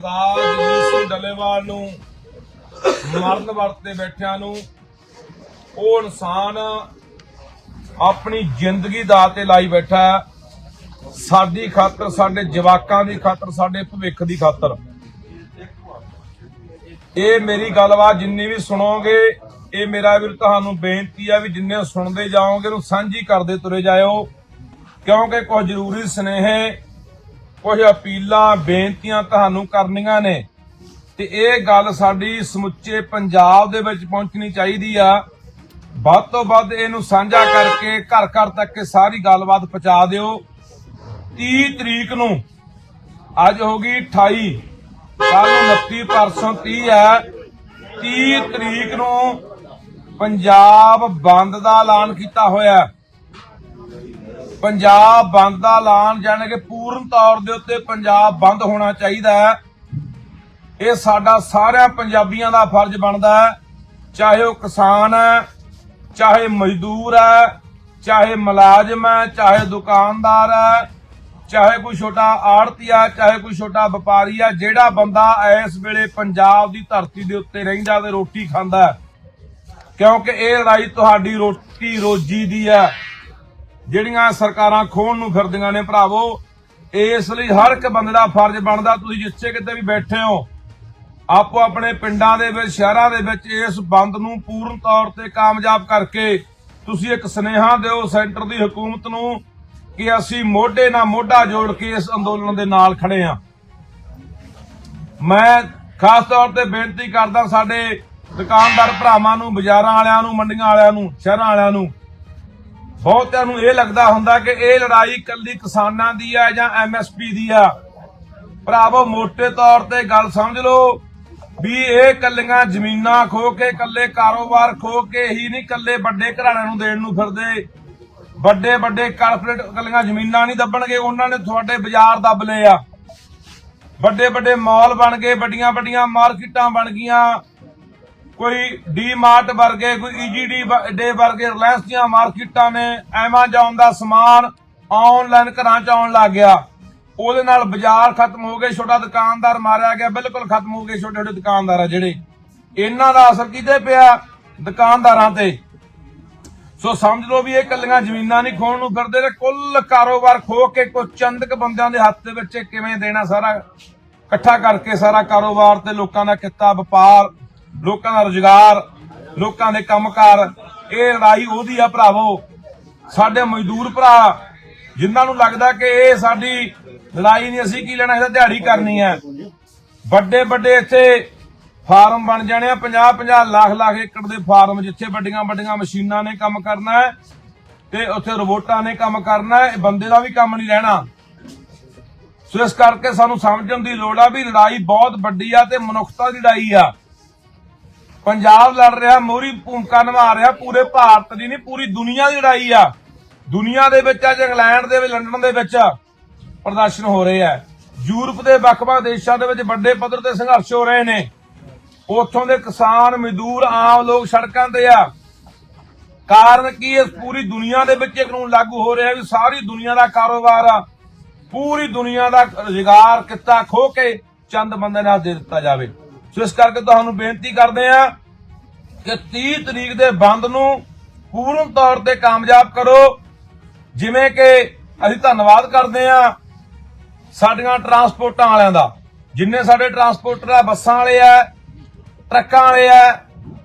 ਸਰਦਾਰ ਜਗਜੀਤ ਸਿੰਘ ਡੱਲੇਵਾਲ ਨੂੰ, ਮਰਨ ਵਰਤੇ ਬੈਠਿਆਂ ਨੂੰ, ਉਹ ਇਨਸਾਨ ਆਪਣੀ ਜ਼ਿੰਦਗੀ ਦਾ ਤੇ ਲਾਈ ਬੈਠਾ ਸਾਡੀ ਖਾਤਰ, ਸਾਡੇ ਜਵਾਕਾਂ ਦੀ ਖਾਤਰ, ਸਾਡੇ ਭਵਿੱਖ ਦੀ ਖਾਤਰ। ਇਹ ਮੇਰੀ ਗੱਲਬਾਤ ਜਿੰਨੀ ਵੀ ਸੁਣੋਗੇ, ਇਹ ਮੇਰਾ ਵੀ ਤੁਹਾਨੂੰ ਬੇਨਤੀ ਆ ਵੀ ਜਿੰਨੇ ਸੁਣਦੇ ਜਾਓਗੇ ਨੂੰ ਸਾਂਝੀ ਕਰਦੇ ਤੁਰੇ ਜਾਇਓ। ਕਿਉਂਕਿ ਕੁਝ ਜ਼ਰੂਰੀ ਸਨੇਹੇ ਕੁਝ ਅਪੀਲਾਂ, ਬੇਨਤੀਆਂ ਤੁਹਾਨੂੰ ਕਰਨੀਆਂ ਨੇ ਤੇ ਇਹ ਗੱਲ ਸਾਡੀ ਸਮੁੱਚੇ ਪੰਜਾਬ ਦੇ ਵਿੱਚ ਪਹੁੰਚਣੀ ਚਾਹੀਦੀ ਆ। ਵੱਧ ਤੋਂ ਵੱਧ ਇਹਨੂੰ ਸਾਂਝਾ ਕਰਕੇ ਘਰ ਘਰ ਤੱਕ ਇਹ ਸਾਰੀ ਗੱਲਬਾਤ ਪਹੁੰਚਾ ਦਿਓ। 30 ਤਰੀਕ ਨੂੰ ਅੱਜ ਹੋ ਗਈ 28 ਕੱਲ ਨੂੰ 29 ਪਰਸੋਂ 30 ਹੈ। 30 ਤਰੀਕ ਨੂੰ ਪੰਜਾਬ ਬੰਦ ਦਾ ਐਲਾਨ ਕੀਤਾ ਹੋਇਆ। ਹੈ ਪੰਜਾਬ ਬੰਦ ਦਾ ਐਲਾਨ, ਜਾਣੀ ਕਿ ਪੂਰਨ ਤੌਰ ਦੇ ਉੱਤੇ ਪੰਜਾਬ ਬੰਦ ਹੋਣਾ ਚਾਹੀਦਾ ਹੈ। ਇਹ ਸਾਡਾ ਸਾਰਿਆਂ ਪੰਜਾਬੀਆਂ ਦਾ ਫਰਜ਼ ਬਣਦਾ ਹੈ। ਚਾਹੇ ਉਹ ਕਿਸਾਨ ਹੈ, ਚਾਹੇ ਮਜ਼ਦੂਰ ਹੈ, ਚਾਹੇ ਮੁਲਾਜ਼ਮ ਹੈ, ਚਾਹੇ ਦੁਕਾਨਦਾਰ ਹੈ, ਚਾਹੇ ਕੋਈ ਛੋਟਾ ਆੜਤੀਆ ਚਾਹੇ ਕੋਈ ਛੋਟਾ ਵਪਾਰੀ ਹੈ, ਜਿਹੜਾ ਬੰਦਾ ਇਸ ਵੇਲੇ ਪੰਜਾਬ ਦੀ ਧਰਤੀ ਦੇ ਉੱਤੇ ਰਹਿੰਦਾ ਤੇ ਰੋਟੀ ਖਾਂਦਾ ਕਿਉਂਕਿ ਇਹ ਲੜਾਈ ਤੁਹਾਡੀ ਰੋਟੀ ਰੋਜੀ ਦੀ ਹੈ। ਜਿਹੜੀਆਂ ਸਰਕਾਰਾਂ ਖੋਣ ਨੂੰ ਫਿਰਦੀਆਂ ਨੇ ਭਰਾਵੋ, ਇਸ ਲਈ ਹਰ ਇੱਕ ਬੰਦੇ ਦਾ ਫਰਜ਼ ਬਣਦਾ, ਤੁਸੀਂ ਜਿੱਥੇ ਕਿਤੇ ਵੀ ਬੈਠੇ ਹੋ, ਆਪੋ ਆਪਣੇ ਪਿੰਡਾਂ ਦੇ ਵਿੱਚ, ਸ਼ਹਿਰਾਂ ਦੇ ਵਿੱਚ ਇਸ ਬੰਦ ਨੂੰ ਪੂਰਨ ਤੌਰ ਤੇ ਕਾਮਯਾਬ ਕਰਕੇ ਤੁਸੀਂ ਇੱਕ ਸੁਨੇਹਾ ਦਿਓ ਸੈਂਟਰ ਦੀ ਹਕੂਮਤ ਨੂੰ ਕਿ ਅਸੀਂ ਮੋਢੇ ਨਾਲ ਮੋਢਾ ਜੋੜ ਕੇ ਇਸ ਅੰਦੋਲਨ ਦੇ ਨਾਲ ਖੜੇ ਹਾਂ। ਮੈਂ ਖਾਸ ਤੌਰ ਤੇ ਬੇਨਤੀ ਕਰਦਾ ਸਾਡੇ ਦੁਕਾਨਦਾਰ ਭਰਾਵਾਂ ਨੂੰ, ਬਾਜ਼ਾਰਾਂ ਵਾਲਿਆਂ ਨੂੰ, ਮੰਡੀਆਂ ਵਾਲਿਆਂ ਨੂੰ, ਸ਼ਹਿਰਾਂ ਵਾਲਿਆਂ ਨੂੰ ਬਹੁਤਿਆਂ ਨੂੰ ਇਹ ਲੱਗਦਾ ਹੁੰਦਾ ਕਿ ਇਹ ਲੜਾਈ ਇਕੱਲੀ ਕਿਸਾਨਾਂ ਦੀ ਆ ਜਾਂ ਐਮਐਸਪੀ ਦੀ ਆ। ਭਰਾਵੋ ਮੋٹے ਤੌਰ ਤੇ ਗੱਲ ਸਮਝ ਲਓ ਵੀ ਇਹ ਕੱਲੀਆਂ ਜ਼ਮੀਨਾਂ ਖੋ ਕੇ ਕੱਲੇ ਕਾਰੋਬਾਰ ਖੋ ਕੇ ਹੀ ਨਹੀਂ ਕੱਲੇ ਵੱਡੇ ਘਰਾਣਿਆਂ ਨੂੰ ਦੇਣ ਨੂੰ ਫਿਰਦੇ। ਵੱਡੇ ਵੱਡੇ ਕਾਰਪੋਰੇਟ ਕੱਲੀਆਂ ਜ਼ਮੀਨਾਂ ਨਹੀਂ ਦੱਬਣਗੇ, ਉਹਨਾਂ ਨੇ ਤੁਹਾਡੇ ਬਾਜ਼ਾਰ ਦੱਬ ਲਏ ਆ। ਵੱਡੇ ਵੱਡੇ ਮਾਲ ਬਣ ਗਏ, ਵੱਡੀਆਂ ਵੱਡੀਆਂ ਮਾਰਕੀਟਾਂ ਬਣ ਗਈਆਂ। ਕੋਈ ਡੀਮਾਰਟ ਵਰਗੇ, ਕੋਈ ਈਜੀਡੀ ਡੇ ਵਰਗੇ ਰਿਲਾਇੰਸ ਦੀਆਂ ਮਾਰਕੀਟਾਂ ਨੇ ਐਮਾਜ਼ਨ ਦਾ ਸਮਾਨ ਆਨਲਾਈਨ ਘਰਾਂ 'ਚ ਆਉਣ ਲੱਗ ਗਿਆ। ਉਹਦੇ ਨਾਲ ਬਾਜ਼ਾਰ ਖਤਮ ਹੋ ਗਏ, ਛੋਟਾ ਦੁਕਾਨਦਾਰ ਮਾਰਿਆ ਗਿਆ, ਬਿਲਕੁਲ ਖਤਮ ਹੋ ਗਏ ਛੋਟੇ ਛੋਟੇ ਦੁਕਾਨਦਾਰ ਆ ਜਿਹੜੇ। ਇਹਨਾਂ ਦਾ ਅਸਰ ਕਿਤੇ ਪਿਆ ਦੁਕਾਨਦਾਰਾਂ ਤੇ? ਸੋ ਸਮਝ ਲਓ ਵੀ ਇਹ ਕੱਲੀਆਂ ਜ਼ਮੀਨਾਂ ਨਹੀਂ ਖੋਣ ਨੂੰ ਫਿਰਦੇ ਨੇ ਕੁੱਲ ਕਾਰੋਬਾਰ ਖੋ ਕੇ ਕੋ ਚੰਦਕ ਬੰਦਿਆਂ ਦੇ ਹੱਥ ਦੇ ਵਿੱਚ ਕਿਵੇਂ ਦੇਣਾ ਸਾਰਾ? ਇਕੱਠਾ ਕਰਕੇ ਸਾਰਾ ਕਾਰੋਬਾਰ ਤੇ ਲੋਕਾਂ ਦਾ ਕਿੱਤਾ ਵਪਾਰ। ਲੋਕਾਂ ਦਾ ਰੁਜ਼ਗਾਰ, ਲੋਕਾਂ ਦੇ ਕੰਮਕਾਰ, ਇਹ ਲੜਾਈ ਉਹਦੀ ਆ ਭਰਾਵੋ। ਸਾਡੇ ਮਜ਼ਦੂਰ ਭਰਾ, ਜਿਨ੍ਹਾਂ ਨੂੰ ਲੱਗਦਾ ਕਿ ਇਹ ਸਾਡੀ ਲੜਾਈ ਨਹੀਂ, ਅਸੀਂ ਕੀ ਲੈਣਾ ਇਹਦਾ ਦਿਹਾੜੀ ਕਰਨੀ ਹੈ। ਵੱਡੇ ਵੱਡੇ ਇੱਥੇ ਫਾਰਮ ਬਣ ਜਾਣੇ ਆ 50 50 ਲੱਖ ਲੱਖ ਏਕੜ ਦੇ ਫਾਰਮ, ਜਿੱਥੇ ਵੱਡੀਆਂ ਵੱਡੀਆਂ ਮਸ਼ੀਨਾਂ ਨੇ ਕੰਮ ਕਰਨਾ ਹੈ ਤੇ ਉੱਥੇ ਰੋਬੋਟਾਂ ਨੇ ਕੰਮ ਕਰਨਾ ਹੈ, ਇਹ ਬੰਦੇ ਦਾ ਵੀ ਕੰਮ ਨਹੀਂ ਰਹਿਣਾ। ਸੋ ਇਸ ਕਰਕੇ ਸਾਨੂੰ ਸਮਝਣ ਦੀ ਲੋੜ ਆ ਵੀ ਲੜਾਈ ਬਹੁਤ ਵੱਡੀ ਆ ਤੇ ਮਨੁੱਖਤਾ ਦੀ ਲੜਾਈ ਆ। ਪੰਜਾਬ ਲੜ ਰਿਹਾ ਮੋਰੀ ਭੂਮਿਕਾ ਨਿਭਾ ਰਿਹਾ, ਪੂਰੇ ਭਾਰਤ ਦੀ ਨਹੀਂ, ਪੂਰੀ ਦੁਨੀਆ ਦੀ ਲੜਾਈ ਆ। ਦੁਨੀਆ ਦੇ ਵਿੱਚ ਅੱਜ ਇੰਗਲੈਂਡ ਦੇ ਵਿੱਚ, ਲੰਡਨ ਦੇ ਵਿੱਚ ਪ੍ਰਦਰਸ਼ਨ ਹੋ ਰਹੇ ਆ। ਯੂਰਪ ਦੇ ਵੱਖ-ਵੱਖ ਦੇਸ਼ਾਂ ਦੇ ਵਿੱਚ ਵੱਡੇ ਪੱਧਰ ਤੇ ਸੰਘਰਸ਼ ਹੋ ਰਹੇ ਨੇ। ਉੱਥੋਂ ਦੇ ਕਿਸਾਨ, ਮਜ਼ਦੂਰ, ਆਮ ਲੋਕ ਸੜਕਾਂ ਤੇ ਆ। ਕਾਰਨ ਕੀ ਇਸ ਪੂਰੀ ਦੁਨੀਆ ਦੇ ਵਿੱਚ ਇਹ ਕਾਨੂੰਨ ਲਾਗੂ ਹੋ ਰਿਹਾ ਵੀ ਸਾਰੀ ਦੁਨੀਆ ਦਾ ਕਾਰੋਬਾਰ ਆ। ਪੂਰੀ ਦੁਨੀਆ ਦਾ ਰੁਜ਼ਗਾਰ, ਕਿੱਤਾ ਖੋ ਕੇ ਚੰਦ ਬੰਦੇ ਨਾਲ ਦੇ ਦਿੱਤਾ ਜਾਵੇ। ਸੋ ਇਸ ਕਰਕੇ ਤੁਹਾਨੂੰ ਬੇਨਤੀ ਕਰਦੇ ਆ ਕਿ 30 ਤਰੀਕ ਦੇ ਬੰਦ ਨੂੰ ਪੂਰਨ ਤੌਰ ਤੇ ਕਾਮਯਾਬ ਕਰੋ। ਜਿਵੇਂ ਕਿ ਅਸੀਂ ਧੰਨਵਾਦ ਕਰਦੇ ਆ ਸਾਡੀਆਂ ਟਰਾਂਸਪੋਰਟਾਂ ਵਾਲਿਆਂ ਦਾ। ਜਿੰਨੇ ਸਾਡੇ ਟਰਾਂਸਪੋਰਟਰ ਆ, ਬੱਸਾਂ ਵਾਲੇ ਆ, ਟਰੱਕਾਂ ਵਾਲੇ ਆ,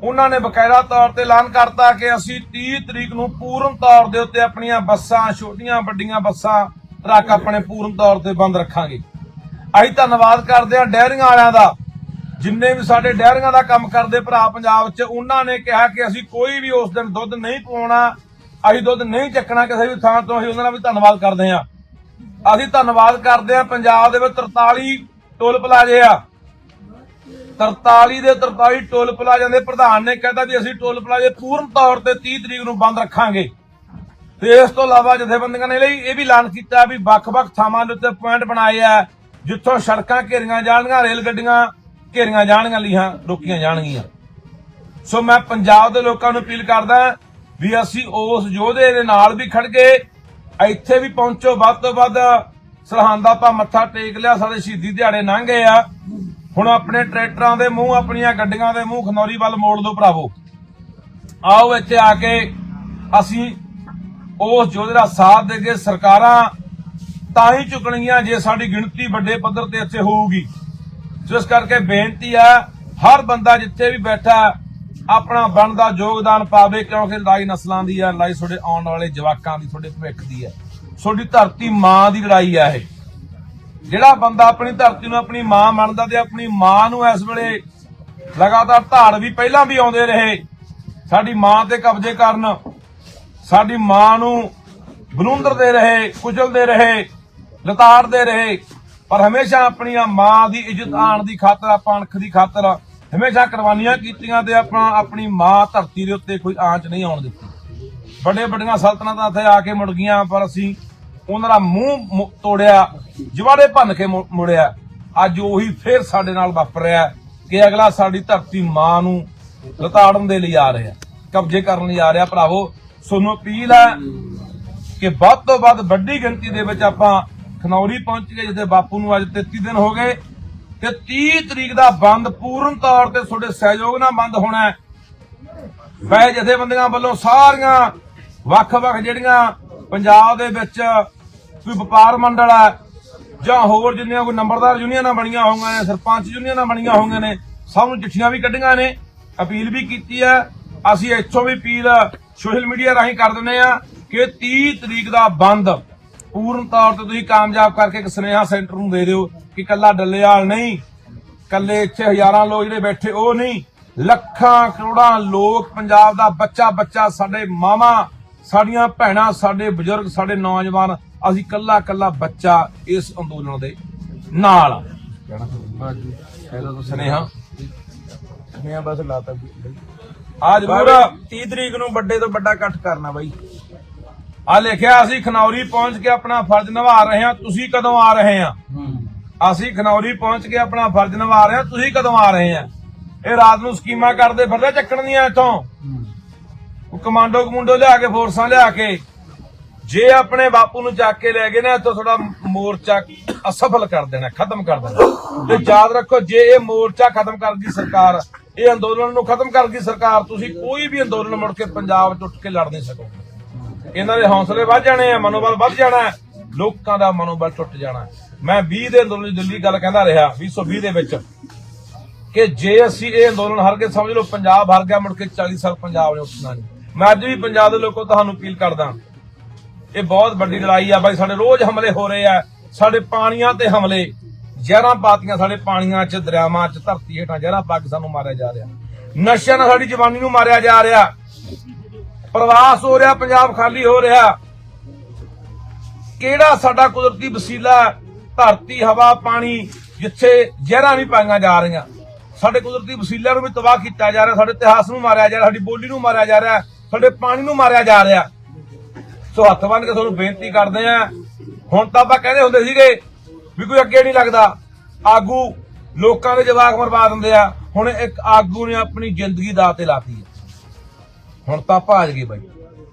ਉਹਨਾਂ ਨੇ ਬਕਾਇਦਾ ਤੌਰ ਤੇ ਐਲਾਨ ਕਰਤਾ ਕਿ ਅਸੀਂ 30 ਤਰੀਕ ਨੂੰ ਪੂਰਨ ਤੌਰ ਦੇ ਉੱਤੇ ਆਪਣੀਆਂ ਬੱਸਾਂ, ਛੋਟੀਆਂ, ਵੱਡੀਆਂ ਬੱਸਾਂ, ਟਰੱਕ ਆਪਣੇ ਪੂਰਨ ਤੌਰ ਤੇ ਬੰਦ ਰੱਖਾਂਗੇ। ਅਸੀਂ ਧੰਨਵਾਦ ਕਰਦੇ ਹਾਂ ਡੈਰੀਆਂ ਵਾਲਿਆਂ ਦਾ। ਜਿੰਨੇ ਵੀ ਸਾਡੇ ਡੈਰੀਆਂ ਦਾ ਕੰਮ ਕਰਦੇ ਭਰਾ ਪੰਜਾਬ 'ਚ, ਉਹਨਾਂ ਨੇ ਕਿਹਾ ਕਿ ਅਸੀਂ ਕੋਈ ਵੀ ਉਸ ਦਿਨ ਦੁੱਧ ਨਹੀਂ ਪਵਾਉਣਾ, ਅਸੀਂ ਦੁੱਧ ਨਹੀਂ ਚੱਕਣਾ ਕਿਸੇ ਵੀ ਥਾਂ ਤੋਂ, ਅਸੀਂ ਉਹਨਾਂ ਦਾ ਵੀ ਧੰਨਵਾਦ ਕਰਦੇ ਹਾਂ। ਅਸੀਂ ਧੰਨਵਾਦ ਕਰਦੇ ਹਾਂ ਪੰਜਾਬ ਦੇ ਵਿੱਚ 43 ਟੋਲ ਪਲਾਜ਼ੇ ਆ। 43 ਦੇ 43 ਟੋਲ ਪਲਾਜ਼ਿਆਂ ਦੇ ਪ੍ਰਧਾਨ ਨੇ ਕਹਿਤਾ ਵੀ ਅਸੀਂ ਟੋਲ ਪਲਾਜ਼ੇ ਪੂਰਨ ਤੌਰ ਤੇ 30 ਤਰੀਕ ਨੂੰ ਬੰਦ ਰੱਖਾਂਗੇ। ਤੇ ਇਸ ਤੋਂ ਇਲਾਵਾ ਜਥੇਬੰਦੀਆਂ ਨੇ ਲਈ ਇਹ ਵੀ ਐਲਾਨ ਕੀਤਾ ਵੀ ਵੱਖ-ਵੱਖ ਥਾਵਾਂ ਦੇ ਉੱਤੇ ਪੁਆਇੰਟ ਬਣਾਏ ਆ, ਜਿੱਥੋਂ ਸੜਕਾਂ ਘੇਰੀਆਂ ਜਾਣਗੀਆਂ, ਰੇਲ ਗੱਡੀਆਂ ਘੇਰੀਆਂ ਜਾਣਗੀਆਂ ਲੀਹਾਂ, ਰੋਕੀਆਂ ਜਾਣਗੀਆਂ। ਸੋ ਮੈਂ ਪੰਜਾਬ ਦੇ ਲੋਕਾਂ ਨੂੰ ਅਪੀਲ ਕਰਦਾ ਵੀ ਅਸੀਂ ਉਸ ਯੋਧੇ ਦੇ ਨਾਲ ਵੀ ਖੜ ਗਏ ਇੱਥੇ ਵੀ ਪਹੁੰਚੋ, ਵੱਧ ਤੋਂ ਵੱਧ ਸਰਹੰਦ ਆਪਾਂ ਮੱਥਾ ਟੇਕ ਲਿਆ, ਸਾਡੇ ਸ਼ਹੀਦੀ ਦਿਹਾੜੇ ਲੰਘ ਗਏ ਆ। ਹੁਣ ਆਪਣੇ ਟਰੈਕਟਰਾਂ ਦੇ ਮੂੰਹ, ਆਪਣੀਆਂ ਗੱਡੀਆਂ ਦੇ ਮੂੰਹ ਖਨੌਰੀ ਵੱਲ ਮੋੜ ਦਿਓ ਭਰਾਵੋ। ਆਓ ਇੱਥੇ ਆ ਕੇ ਅਸੀਂ ਉਸ ਯੋਧੇ ਦਾ ਸਾਥ ਦੇ ਕੇ ਸਰਕਾਰਾਂ ਤਾਂ ਹੀ ਚੁੱਕਣਗੀਆਂ ਜੇ ਸਾਡੀ ਗਿਣਤੀ ਵੱਡੇ ਪੱਧਰ ਤੇ ਇੱਥੇ ਹੋਊਗੀ। ਇਸ ਕਰਕੇ ਬੇਨਤੀ ਹੈ ਹਰ ਬੰਦਾ ਜਿੱਥੇ ਵੀ ਬੈਠਾ, ਆਪਣਾ ਬਣਦਾ ਯੋਗਦਾਨ ਪਾਵੇ, ਕਿਉਂਕਿ ਲੜਾਈ ਨਸਲਾਂ ਦੀ ਹੈ ਲੜਾਈ ਤੁਹਾਡੇ ਆਉਣ ਵਾਲੇ ਜਵਾਕਾਂ ਦੀ, ਤੁਹਾਡੇ ਭਵਿੱਖ ਦੀ ਹੈ ਤੁਹਾਡੀ ਧਰਤੀ ਮਾਂ ਦੀ ਲੜਾਈ ਹੈ ਇਹ। ਜਿਹੜਾ ਬੰਦਾ ਆਪਣੀ ਧਰਤੀ ਨੂੰ ਆਪਣੀ ਮਾਂ ਮੰਨਦਾ ਤੇ ਆਪਣੀ ਮਾਂ ਨੂੰ ਇਸ ਵੇਲੇ ਲਗਾਤਾਰ ਧਾੜ ਵੀ ਪਹਿਲਾਂ ਵੀ ਆਉਂਦੇ ਰਹੇ, ਸਾਡੀ ਮਾਂ ਤੇ ਕਬਜ਼ੇ ਕਰਨ, ਸਾਡੀ ਮਾਂ ਨੂੰ ਬਲੂੰਦਰਦੇ ਰਹੇ, ਕੁਚਲਦੇ ਰਹੇ ਲਤਾੜਦੇ ਰਹੇ ਪਰ ਹਮੇਸ਼ਾ ਆਪਣੀਆਂ ਮਾਂ ਦੀ ਇੱਜ਼ਤ ਆਣ ਦੀ ਖਾਤਰ, ਆਪਾਂ ਅਣਖ ਦੀ ਖਾਤਰ ਹਮੇਸ਼ਾ ਕੁਰਬਾਨੀਆਂ ਕੀਤੀਆਂ ਤੇ ਆਪਣਾ ਆਪਣੀ ਮਾਂ ਧਰਤੀ ਦੇ ਉੱਤੇ ਕੋਈ ਆਂਚ ਨਹੀਂ ਆਉਣ ਦਿੱਤੀ। ਵੱਡੇ ਵੱਡੀਆਂ ਸਲਤਨਤਾਂ ਇੱਥੇ ਆ ਕੇ ਮੁੜ ਗਈਆਂ, ਪਰ ਅਸੀਂ ਉਹਨਾਂ ਦਾ ਮੂੰਹ ਤੋੜਿਆ, ਜਵਾੜੇ ਭੰਨ ਕੇ ਮੁੜਿਆ। ਅੱਜ ਉਹੀ ਫੇਰ ਸਾਡੇ ਨਾਲ ਵਾਪਰਿਆ ਕਿ ਅਗਲਾ ਸਾਡੀ ਧਰਤੀ ਮਾਂ ਨੂੰ ਲਤਾੜਨ ਦੇ ਲਈ ਆ ਰਿਹਾ ਕਬਜ਼ੇ ਕਰਨ ਲਈ ਆ ਰਿਹਾ। ਭਰਾਵੋ ਤੁਹਾਨੂੰ ਅਪੀਲ ਹੈ ਕਿ ਵੱਧ ਤੋਂ ਵੱਧ ਵੱਡੀ ਗਿਣਤੀ ਦੇ ਵਿੱਚ ਆਪਾਂ ਖਨੌਰੀ ਪਹੁੰਚ ਗਏ ਜਿੱਥੇ ਬਾਪੂ ਨੂੰ ਅੱਜ 33 ਦਿਨ ਹੋ ਗਏ ਤੇ 30 ਤਰੀਕ ਦਾ ਬੰਦ ਪੂਰਨ ਤੌਰ ਤੇ ਤੁਹਾਡੇ ਸਹਿਯੋਗ ਨਾਲ ਬੰਦ ਹੋਣਾ ਹੈ। ਵੈ ਜਥੇਬੰਦੀਆਂ ਵੱਲੋਂ ਸਾਰੀਆਂ ਵੱਖ-ਵੱਖ ਜਿਹੜੀਆਂ ਪੰਜਾਬ ਦੇ ਵਿੱਚ ਕੋਈ ਵਪਾਰ ਮੰਡਲ ਹੈ ਜਾਂ ਹੋਰ ਜਿੰਨੀਆਂ ਕੋਈ ਨੰਬਰਦਾਰ ਯੂਨੀਅਨਾਂ ਬਣੀਆਂ ਹੋਈਆਂ ਨੇ, ਸਰਪੰਚ ਯੂਨੀਅਨਾਂ ਬਣੀਆਂ ਹੋਈਆਂ ਨੇ, ਸਭ ਨੂੰ ਚਿੱਠੀਆਂ ਵੀ ਕੱਢੀਆਂ ਨੇ, ਅਪੀਲ ਵੀ ਕੀਤੀ ਹੈ। ਅਸੀਂ ਇੱਥੋਂ ਵੀ ਅਪੀਲ ਸੋਸ਼ਲ ਮੀਡੀਆ ਰਾਹੀਂ ਕਰ ਦਿੰਦੇ ਆ ਕਿ 30 ਤਰੀਕ ਦਾ ਬੰਦ ਪੂਰਨ ਤੌਰ ਤੇ ਤੁਸੀਂ ਕਾਮਯਾਬ ਕਰਕੇ ਇੱਕ ਸੁਨੇਹਾ ਸੈਂਟਰ ਨੂੰ ਦੇ ਦਿਓ ਕਿ ਕੱਲਾ ਡੱਲੇਵਾਲ ਨਹੀਂ ਕੱਲੇ ਇੱਥੇ ਹਜ਼ਾਰਾਂ ਲੋਕ ਜਿਹੜੇ ਬੈਠੇ ਉਹ ਨਹੀਂ ਲੱਖਾਂ ਕਰੋੜਾਂ ਲੋਕ ਪੰਜਾਬ ਦਾ ਬੱਚਾ ਬੱਚਾ ਸਾਡੇ ਮਾਮਾ ਸਾਡੀਆਂ ਭੈਣਾਂ ਸਾਡੇ ਬਜ਼ੁਰਗ ਸਾਡੇ ਨੌਜਵਾਨ ਅਸੀਂ ਕੱਲਾ ਕੱਲਾ ਬੱਚਾ ਇਸ ਅੰਦੋਲਨ ਦੇ ਨਾਲ ਸੁਨੇਹਾ। ਮੈਂ ਬਸ ਲਾਤਾ। ਆ ਜ਼ਰੂਰ 30 ਤਰੀਕ ਨੂੰ ਵੱਡੇ ਤੋਂ ਵੱਡਾ ਇਕੱਠ ਕਰਨਾ ਬਾਈ। ਆ ਲਿਖਿਆ ਅਸੀਂ ਖਨੌਰੀ ਪਹੁੰਚ ਕੇ ਆਪਣਾ ਫਰਜ਼ ਨਿਭਾ ਰਹੇ ਹਾਂ ਤੁਸੀਂ ਕਦੋਂ ਆ ਰਹੇ ਆ ਅਸੀਂ ਖਨੌਰੀ ਪਹੁੰਚ ਕੇ ਆਪਣਾ ਫਰਜ਼ ਨਿਭਾ ਰਹੇ ਹਾਂ ਤੁਸੀਂ ਕਦੋਂ ਆ ਰਹੇ ਆ ਇਹ ਰਾਤ ਨੂੰ ਸਕੀਮਾਂ ਕਰਦੇ ਫਿਰਦੇ ਚੱਕਣ ਦੀਆਂ ਇੱਥੋਂ। ਉਹ ਕਮਾਂਡੋ ਕਮੁੰਡੋ ਲਿਆ ਕੇ ਫੋਰਸਾਂ ਲਿਆ ਕੇ। ਜੇ ਆਪਣੇ ਬਾਪੂ ਨੂੰ ਚੱਕ ਕੇ ਲੈ ਗਏ ਨਾ ਇੱਥੋਂ ਥੋੜਾ ਮੋਰਚਾ ਅਸਫਲ ਕਰ ਦੇਣਾ ਖਤਮ ਕਰ ਦੇਣਾ। ਤੇ ਯਾਦ ਰੱਖੋ ਜੇ ਇਹ ਮੋਰਚਾ ਖਤਮ ਕਰ ਗਈ ਸਰਕਾਰ ਇਹ ਅੰਦੋਲਨ ਨੂੰ ਖਤਮ ਕਰ ਗਈ ਸਰਕਾਰ ਤੁਸੀਂ ਕੋਈ ਵੀ ਅੰਦੋਲਨ ਮੁੜ ਕੇ ਪੰਜਾਬ 'ਚ ਉੱਠ ਕੇ ਲੜ ਨਹੀਂ ਸਕੋਗੇ। ਇਹਨਾਂ ਦੇ ਹੌਸਲੇ ਵੱਧ ਜਾਣੇ ਆ ਮਨੋਬਲ ਵੱਧ ਜਾਣਾ ਹੈ, ਲੋਕਾਂ ਦਾ ਮਨੋਬਲ ਟੁੱਟ ਜਾਣਾ ਹੈ। ਮੈਂ 20 ਦੇ ਅੰਦੋਲਨ ਦੀ ਦਿੱਲੀ ਗੱਲ ਕਹਿੰਦਾ ਰਿਹਾ 2020 ਦੇ ਵਿੱਚ ਕਿ ਜੇ ਅਸੀਂ ਇਹ ਅੰਦੋਲਨ ਹਾਰ ਕੇ ਸਮਝ ਲਓ ਪੰਜਾਬ ਹਾਰ ਗਿਆ ਮੁੜ ਕੇ 40 ਸਾਲ ਪੰਜਾਬ ਨੇ ਉੱਠਣਾ ਨਹੀਂ। ਮੈਂ ਅੱਜ ਵੀ ਪੰਜਾਬ ਦੇ ਲੋਕੋ ਤੁਹਾਨੂੰ ਅਪੀਲ ਕਰਦਾ ਇਹ ਬਹੁਤ ਵੱਡੀ ਲੜਾਈ ਆ ਬਾਈ ਸਾਡੇ ਰੋਜ਼ ਹਮਲੇ ਹੋ ਰਹੇ ਆ ਸਾਡੇ ਪਾਣੀਆਂ ਤੇ ਹਮਲੇ ਜ਼ਹਿਰਾਂ ਪਾਤੀਆਂ ਸਾਡੇ ਪਾਣੀਆਂ 'ਚ ਦਰਿਆਵਾਂ 'ਚ ਧਰਤੀ ਹੇਠਾਂ ਜ਼ਹਿਰਾਂ ਪਾ ਕੇ ਸਾਨੂੰ ਮਾਰਿਆ ਜਾ ਰਿਹਾ। ਨਸ਼ਿਆਂ ਨਾਲ ਸਾਡੀ ਜਵਾਨੀ ਨੂੰ ਮਾਰਿਆ ਜਾ ਰਿਹਾ। ਪ੍ਰਵਾਸ ਹੋ ਰਿਹਾ, ਪੰਜਾਬ ਖਾਲੀ ਹੋ ਰਿਹਾ। ਕਿਹੜਾ ਸਾਡਾ ਕੁਦਰਤੀ ਵਸੀਲਾ ਧਰਤੀ, ਹਵਾ, ਪਾਣੀ, ਜਿੱਥੇ ਜ਼ਹਿਰਾਂ ਨਹੀਂ ਪਾਈਆਂ ਜਾ ਰਹੀਆਂ। ਸਾਡੇ ਕੁਦਰਤੀ ਵਸੀਲਿਆਂ ਨੂੰ ਵੀ ਤਬਾਹ ਕੀਤਾ ਜਾ ਰਿਹਾ, ਸਾਡੇ ਇਤਿਹਾਸ ਨੂੰ ਮਾਰਿਆ ਜਾ ਰਿਹਾ, ਸਾਡੀ ਬੋਲੀ ਨੂੰ ਮਾਰਿਆ ਜਾ ਰਿਹਾ, ਸਾਡੇ ਪਾਣੀ ਨੂੰ ਮਾਰਿਆ ਜਾ ਰਿਹਾ। ਸੋ ਹੱਥ ਬੰਨ ਕੇ ਤੁਹਾਨੂੰ ਬੇਨਤੀ ਕਰਦੇ ਆ ਹੁਣ ਤਾਂ ਆਪਾਂ ਕਹਿੰਦੇ ਹੁੰਦੇ ਸੀਗੇ ਵੀ ਕੋਈ ਅੱਗੇ ਨਹੀਂ ਲੱਗਦਾ। ਆਗੂ ਲੋਕਾਂ ਦੇ ਜਵਾਕ ਮਰਵਾ ਦਿੰਦੇ ਆ। ਹੁਣ ਇੱਕ ਆਗੂ ਨੇ ਆਪਣੀ ਜ਼ਿੰਦਗੀ ਦਾਅ ਤੇ ਲਾਤੀ ਹੁਣ ਤਾਂ ਭਾਜ ਗਏ ਬਾਈ।